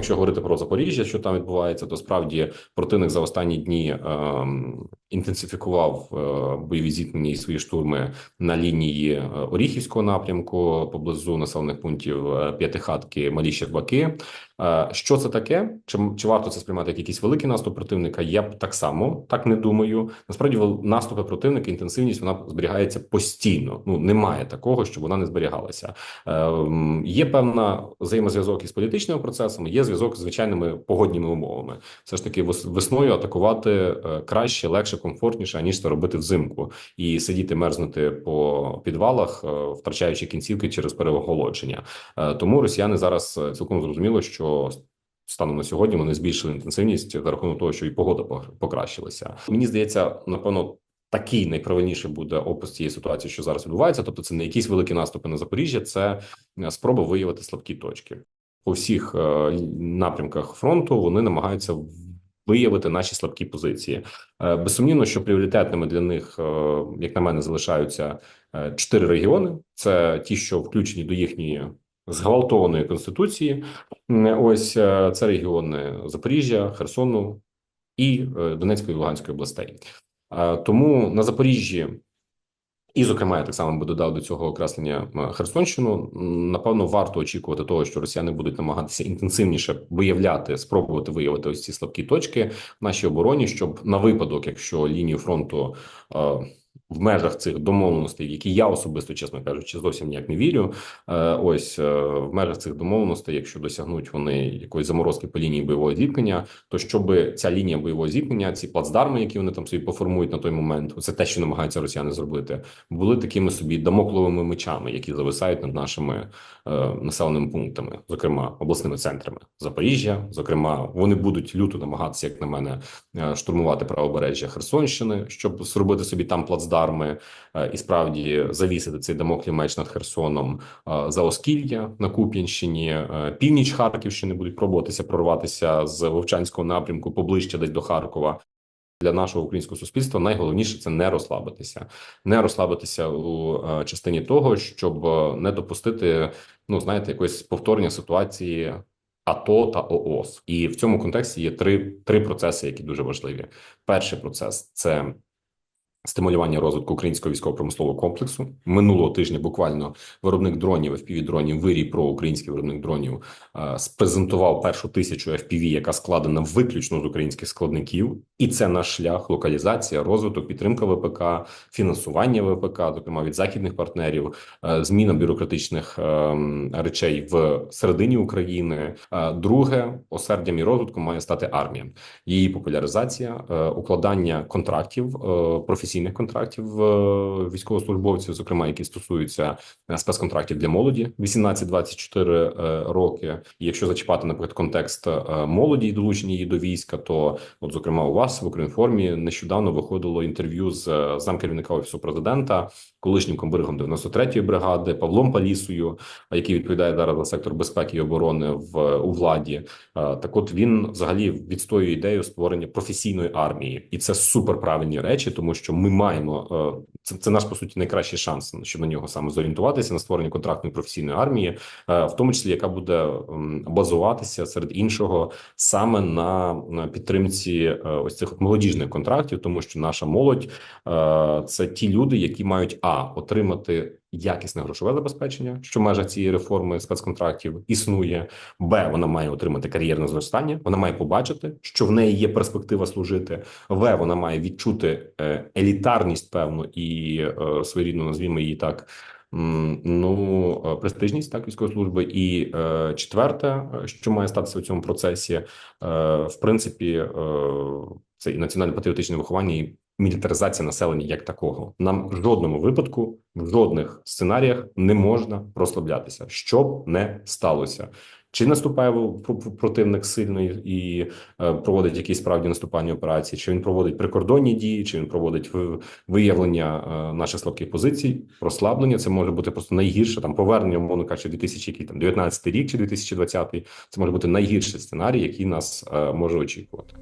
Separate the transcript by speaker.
Speaker 1: Якщо говорити про Запоріжжя, що там відбувається, то справді противник за останні дні ем, інтенсифікував е, бойові зіткнення і свої штурми на лінії е, Оріхівського напрямку поблизу населених пунктів е, П'ятихатки, Малі Щербаки. Що це таке? Чи, чи варто це сприймати як якийсь великий наступ противника? Я б так само так не думаю. Насправді, наступи противника, інтенсивність вона зберігається постійно. Ну немає такого, щоб вона не зберігалася. Е, Є певна взаємозв'язок із політичними процесами, є зв'язок з звичайними погодніми умовами. Все ж таки, вес- весною атакувати краще, легше, комфортніше, аніж це робити взимку і сидіти мерзнути по підвалах, е, втрачаючи кінцівки через переохолодження. Е, Тому росіяни зараз е, цілком зрозуміло, що станом на сьогодні вони збільшили інтенсивність за рахунок того, що і погода покращилася. Мені здається, напевно. Такий найправильніший буде опис цієї ситуації, що зараз відбувається. Тобто, це не якісь великі наступи на Запоріжжя, це спроба виявити слабкі точки по всіх напрямках фронту. Вони намагаються виявити наші слабкі позиції. Е, Безсумнівно, що пріоритетними для них, е, як на мене, залишаються е, чотири регіони. Це ті, що включені до їхньої зґвалтованої конституції. Ось це регіони Запоріжжя, Херсону і Донецької і Луганської областей. Тому на Запоріжжі. І, зокрема, я так само би додав до цього окреслення е, Херсонщину. Напевно, варто очікувати того, що росіяни будуть намагатися інтенсивніше виявляти, спробувати виявити ось ці слабкі точки в нашій обороні, щоб на випадок, якщо лінію фронту е, в межах цих домовленостей, які я особисто, чесно кажучи, зовсім ніяк не вірю. е, Ось е, в межах цих домовленостей, якщо досягнуть вони якоїсь заморозки по лінії бойового зіткнення, то щоб ця лінія бойового зіткнення, ці плацдарми, які вони там собі поформують на той момент, це те, що намагаються росіяни зробити, були такими собі дамокловими мечами, які зависають над нашими е, населеними пунктами, зокрема обласними центрами Запоріжжя. Зокрема, вони будуть люто намагатися, як на мене, е, штурмувати правобережжя Херсонщини, щоб зробити собі там плацдарми е, і справді завісити цей дамоклів меч над Херсоном е, за Оскілля на Куп'янщині, е, північ Харківщини будуть пробуватися прорватися з Вовчанського напрямку поближче десь до Харкова. Для нашого українського суспільства найголовніше це не розслабитися, не розслабитися у частині того, щоб не допустити, ну знаєте, якоїсь повторення ситуації АТО та ООС. І в цьому контексті є три, три процеси, які дуже важливі. Перший процес це стимулювання розвитку українського військово-промислового комплексу. Минулого тижня буквально виробник дронів, FPV-дронів, вирій про український виробник дронів е, спрезентував першу тисячу FPV, яка складена виключно з українських складників, і це наш шлях, локалізація, розвиток, підтримка ВПК, фінансування ВПК, зокрема від західних партнерів, е, зміна бюрократичних ем, речей в середині України. Е, Друге, осердям і розвитком має стати армія, її популяризація, е, укладання контрактів, е, професійних контрактів е, військовослужбовців, зокрема, які стосуються е, спецконтрактів для молоді 18-24 е, роки. Якщо зачіпати, наприклад, контекст молоді і долучення її до війська, то от, зокрема, у вас в Українформі нещодавно виходило інтерв'ю з замкерівника офісу президента, колишнім комбригом 93-ї бригади Павлом Палісою, який відповідає зараз за сектор безпеки і оборони в у владі. Так, от він взагалі відстоює ідею створення професійної армії, і це супер правильні речі, тому що ми маємо е, це, це наш по суті найкращий шанс, щоб на нього саме зорієнтуватися на створення контрактної професійної армії, е, в тому числі яка буде базуватися серед іншого саме на, підтримці е, ось цих молодіжних контрактів, тому що наша молодь це ті люди, які мають а отримати якісне грошове забезпечення, що в межах цієї реформи спецконтрактів існує. Б, вона має отримати кар'єрне зростання. Вона має побачити, що в неї є перспектива служити. В, вона має відчути е, елітарність, певно, і е, своєрідно назвімо її так. Ну, е, престижність так військової служби, і е, четверте, що має статися у цьому процесі, е, в принципі, е, це і національне патріотичне виховання, і мілітаризація населення як такого. Нам в жодному випадку, в жодних сценаріях не можна розслаблятися, щоб не сталося. Чи наступає противник сильно і, е, проводить якісь справді наступальні операції? Чи він проводить прикордонні дії, чи він проводить виявлення е, наших слабких позицій? Розслаблення це може бути просто найгірше там повернення, умовно кажучи, 2019 рік чи 2020. Це може бути найгірший сценарій, який нас е, може очікувати.